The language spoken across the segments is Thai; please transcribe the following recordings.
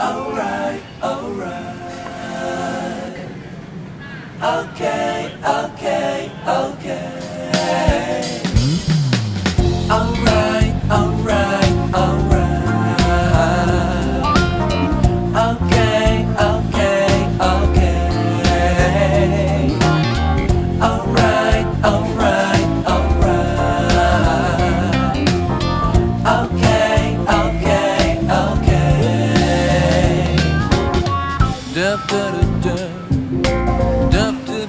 alright,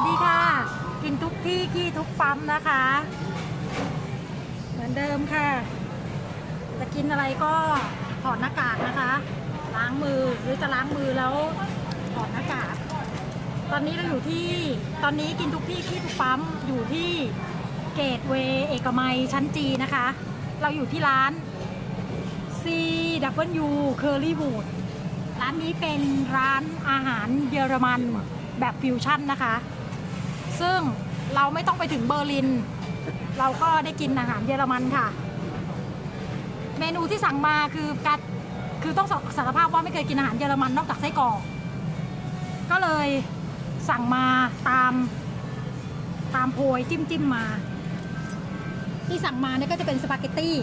สวัสดีค่ะ กินทุกที่ขี้ทุกปั๊มนะคะ เหมือนเดิมค่ะ จะกินอะไรก็ถอดหน้ากากนะคะ ล้างมือหรือจะล้างมือแล้วถอดหน้ากาก ตอนนี้เราอยู่ที่ตอนนี้กินทุกที่ขี้ทุกปั๊มอยู่ที่เกตเวย์เอกมัยชั้นจีนะคะ เราอยู่ที่ร้าน CW Curry Wood ร้านนี้เป็นร้านอาหารเยอรมันแบบฟิวชั่นนะคะ ซึ่งเราไม่ต้องไปถึงเบอร์ลิน เราก็ได้กินอาหารเยอรมันค่ะ เมนูที่สั่งมาคือการคือต้องสารภาพว่าไม่เคยกินอาหารเยอรมันนอกจากไส้กรอกก็เลยสั่งมาตามตามโพยจิ้มจิ้มมา ที่สั่งมาเนี่ยก็จะเป็นสปาเกตตี้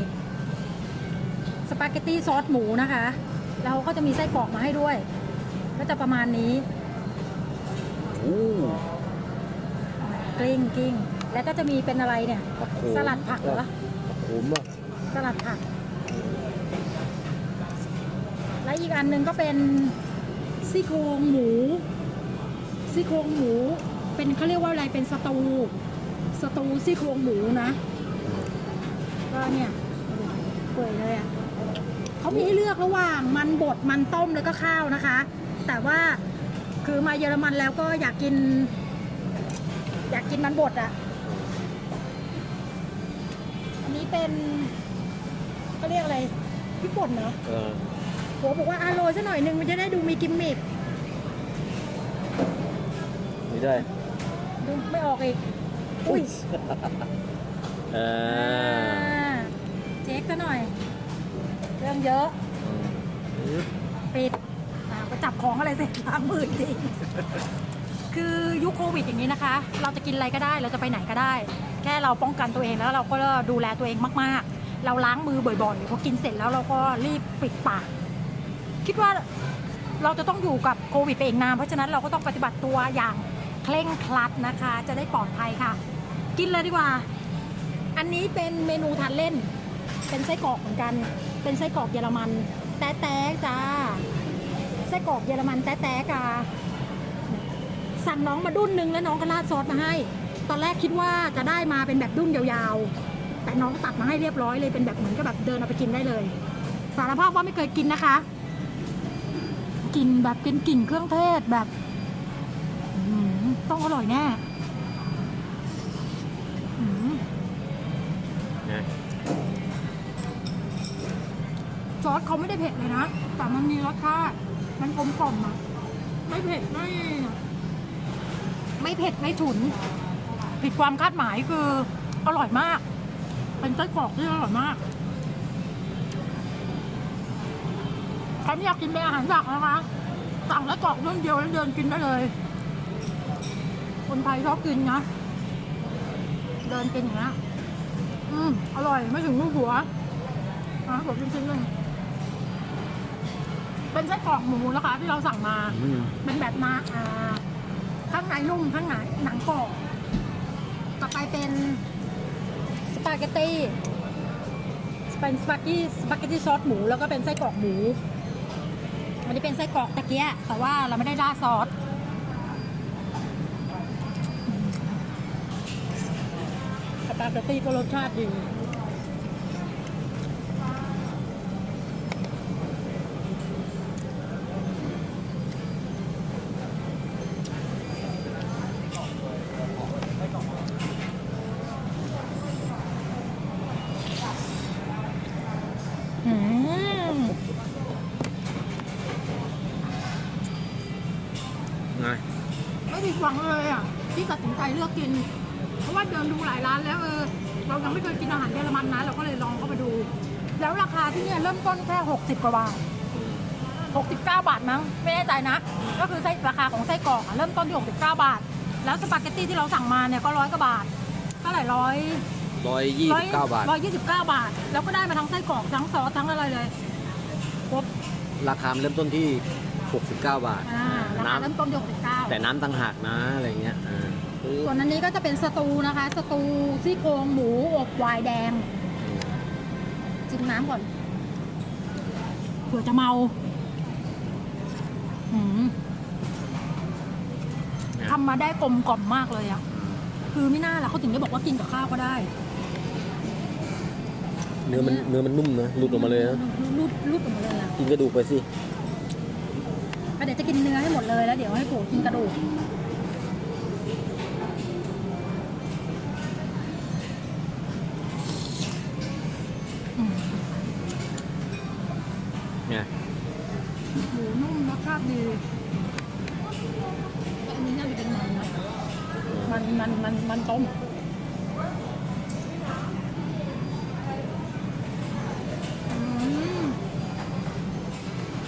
สปาเกตตี้ซอสหมูนะคะ แล้วก็จะมีไส้กรอกมาให้ด้วย ก็จะประมาณนี้โอ้ กลิ้งกลิ้งแล้วก็จะมีเป็นอะไรเนี่ยผักโขมสลัดผักเหรอผักโขมอะสลัดผัก และอีกอันหนึ่งก็เป็นซี่โครงหมูซี่โครงหมู เป็นเขาเรียกว่าอะไรเป็นสตูสตูซี่โครงหมูนะ ก็เนี่ยเปื่อยเลยอะเขามีให้เลือกระหว่างมันบดมันต้มแล้วก็ข้าวนะคะ แต่ว่าคือมาเยอรมันแล้วก็อยากกิน อยากกินมันบดอะอันนี้เป็นก็เรียกอะไรพริกป่นเนาะเออโหบอกว่าอาโรยซะหน่อยนึงมันจะได้ดูมีกิมมิคไม่ได้ดูไม่ออกอีกอุ้ยเอออ่าเจ๊กซะหน่อย เรื่องเยอะอืมปิดอ่าไปจับของอะไรเสร็จล้างมือจริง คือยุคโควิดอย่างนี้นะคะ เราจะกินอะไรก็ได้เราจะไปไหนก็ได้ แค่เราป้องกันตัวเองแล้วเราก็ดูแลตัวเองมากๆ เราล้างมือบ่อยๆพอกินเสร็จแล้วเราก็รีบปิดปาก คิดว่าเราจะต้องอยู่กับโควิดไปอีกนานเพราะฉะนั้นเราก็ต้องปฏิบัติตัวอย่างเคร่งครัดนะคะ จะได้ปลอดภัยค่ะ กินเลยดีกว่า อันนี้เป็นเมนูทานเล่น เป็นไส้กรอกเหมือนกัน เป็นไส้กรอกเยอรมัน แต๊ะแต๊ะจ้าไส้กรอกเยอรมันแต๊ะแต๊ะกา สั่งน้องมาดุ้นนึงแล้วน้องก็ราดซอสมาให้ ตอนแรกคิดว่าจะได้มาเป็นแบบดุ้นยาวๆ แต่น้องตักมาให้เรียบร้อยเลยเป็นแบบเหมือนกับแบบเดินเอาไปกินได้เลย สารภาพว่าไม่เคยกินนะคะกลิ่นแบบเป็นกลิ่นเครื่องเทศแบบต้องอร่อยแน่ซอสเขาไม่ได้เผ็ดเลยนะ แต่มันมีรสชาติมันกลมกล่อมอะไม่เผ็ดไม่ ไม่เผ็ดไม่ฉุน ผิดความคาดหมายคือ อร่อยมาก เป็นไส้กรอกที่อร่อยมากใครไม่อยากกินเป็นอาหารหลักนะคะ สั่งแล้วกรอกรุ่นเดียวแล้วเดินกินได้เลย คนไทยชอบกินนะ เดินกินอย่างนี้ยอืมอร่อยไม่ถึงลูกหัวอะผมจริงๆเลยเป็นไส้กรอกหมูนะคะ ที่เราสั่งมาอืมเป็นแบบมาอ่า ข้างในนุ่มข้างในหนังกรอบต่อไปเป็นสปาเกตตี้เป็นสปาเกตตี้สปาเกตตี้ซอสหมูแล้วก็เป็นไส้กรอกหมูอันนี้เป็นไส้กรอกตะเกียแต่ว่าเราไม่ได้ราซอสสปาเกตตี้ก็รสชาติดี อืม ไง ไม่ผิด หวังเลยอะที่ตัดสินใจเลือกกิน เพราะว่าเดินดูหลายร้านแล้วเออเรายังไม่เคยกินอาหารเยอรมันนะเราก็เลยลองเข้าไปดู แล้วราคาที่เนี่ยเริ่มต้นแค่60กว่าบาท69 บาทมั้งไม่แน่ใจนะ ก็คือไส้ราคาของไส้กรอกอะเริ่มต้นที่69 บาท แล้วสปาเกตตี้ที่เราสั่งมาเนี่ยก็ร้อยกว่าบาทเท่าไหร่ร้อย ร้อยยี่สิบเก้าบาท ร้อยยี่สิบเก้าบาท แล้วก็ได้มาทั้งไส้กรอกทั้งซอสทั้งอะไรเลยครบราคามันเริ่มต้นที่ 69 บาทอ่าราคาเริ่มน้ำต้นที่69แต่น้ำต่างหากนะอะไรเงี้ยอ่าปึ๊บส่วนอันนี้ก็จะเป็นสตูนะคะ สตูซี่โครงหมูอบไวน์แดงจิ้มน้ำก่อนเผื่อจะเมาหืมเนี่ยทำมาได้กลมกล่อมมากเลยอะคือไม่น่าละเขาถึงได้บอกว่ากินกับข้าวก็ได้เนื้อมันเนื้อมันนุ่มนะหลุดออกมาเลยนะรูดรูดออกมาเลยอะกินกระดูกไปสิ อะเดี๋ยวจะกินเนื้อให้หมดเลยแล้วเดี๋ยวให้ปู่กินกระดูกอืมเนี่ยหมูนุ่มรสชาติดีแต่อันนี้น่าจะเป็นมันนะมันมันมันมันต้มอืม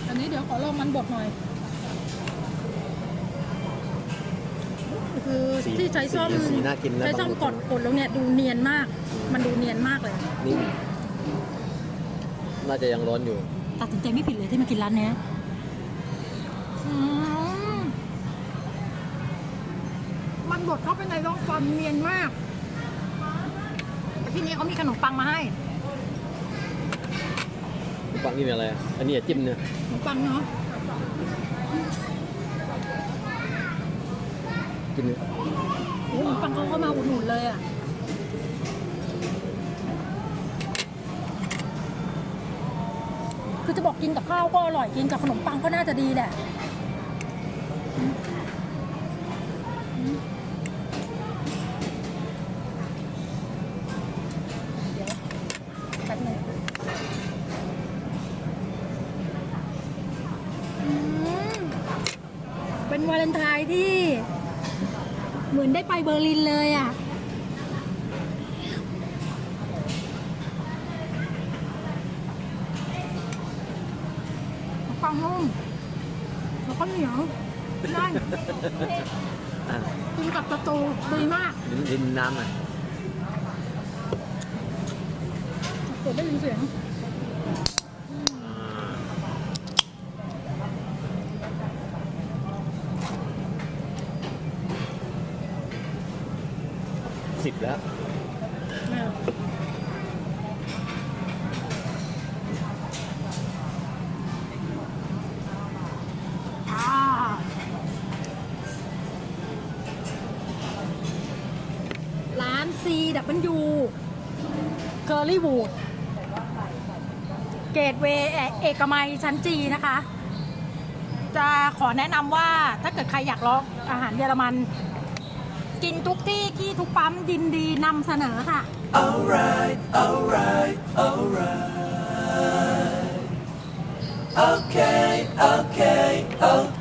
อันนี้เดี๋ยวขอลองมันบดหน่อย คือสีที่ใช้ซ่อมสีสีน่ากินนะใช้ซ่อมบางคนกดกดแล้วเนี่ยดูเนียนมาก มันดูเนียนมากเลยนิ่มน่าจะยังร้อนอยู่ ตัดสินใจไม่ผิดเลยที่มากินร้านเนี้ยอืมมันบดเข้าไปในร่องฟันเนียนมากแต่ที่นี้เขามีขนมปังมาให้ปังนี่เป็นอะไรอันนี้อย่าจิ้มเนี่ยขนมปังเนาะ กินเนี่ยโอ้ขนมปังเขาก็มาอุดหนุนเลยอะ คือจะบอกกินกับข้าวก็อร่อยกินกับขนมปังก็น่าจะดีแหละ เดี๋ยวแป๊บนึงอืมเป็นวาเลนไทน์ที่ มือนได้ไปเบอร์ลินเลยอะ ฟังนุ่มแล้วก็เหนียวได้อะกินกับสตูดีมากลิ้นลิ้นน้ำหน่อยเปิดได้ยินเสียง อ่าสิบ แล้วอ่าร้าน C W เกอร์ลี่วูดเกตเวย์เอกมัยชั้นจีนะคะ จะขอแนะนำว่าถ้าเกิดใครอยากลองอาหารเยอรมัน กินทุกที่ที่ทุกปั๊มยินดีนำเสนอค่ะ Alright, alright, alright. Okay, okay, okay.